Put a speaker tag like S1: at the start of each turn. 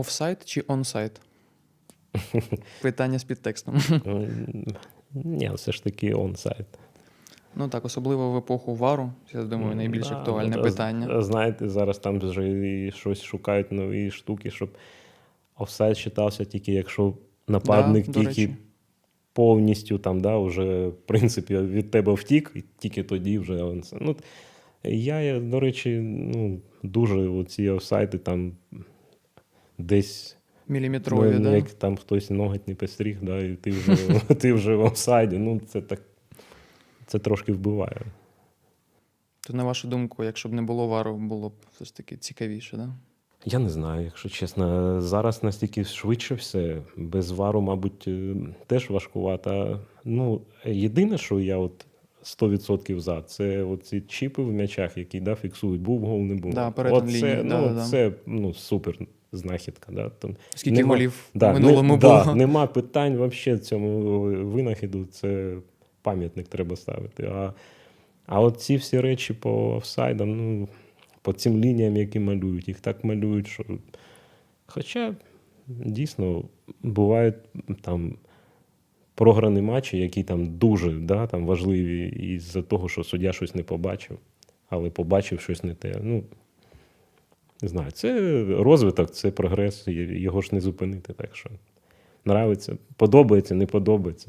S1: Офсайт чи онсайт? Питання з підтекстом.
S2: Ні, все ж таки онсайт.
S1: Ну так, особливо в епоху вару. Я думаю, найбільш
S2: Да,
S1: актуальне
S2: от, а з-
S1: питання.
S2: Знаєте, зараз там вже і щось шукають нові штуки, щоб офсайд читався тільки якщо нападник
S1: до
S2: тільки повністю там, да, вже, в принципі, від тебе втік, і тільки тоді вже онсайд. Ну, я, до речі, ну, дуже ці офсайди там десь.
S1: Міліметрові,
S2: ну,
S1: да?
S2: як там хтось ноготь не постріг, да, і ти вже, ти вже в офсайді. Ну, це так. Це трошки вбиває.
S1: То на вашу думку, якщо б не було вару, було б все ж таки цікавіше, да?
S2: Я не знаю, якщо чесно. Зараз настільки швидше все. Без вару, мабуть, е, теж важкувато. Ну, єдине, що я от 100% за, це оці чіпи в м'ячах, які да, фіксують, був гол, не був.
S1: Да,
S2: Оце,
S1: лінії,
S2: ну,
S1: да-да-да.
S2: це ну, супер знахідка. Да. Там,
S1: Скільки
S2: Нема-
S1: голів
S2: да,
S1: в минулому
S2: не,
S1: було?
S2: Да, нема питань взагалі цьому винахіду. Це пам'ятник треба ставити. А, а от ці всі речі по офсайдам, ну, по цим лініям, які малюють, їх так малюють, що. Хоча дійсно бувають там програні матчі, які там дуже да, там важливі із-за того, що суддя щось не побачив, але побачив щось не те. Ну, не знаю, це розвиток, це прогрес, його ж не зупинити. Так що нравиться, подобається, не подобається.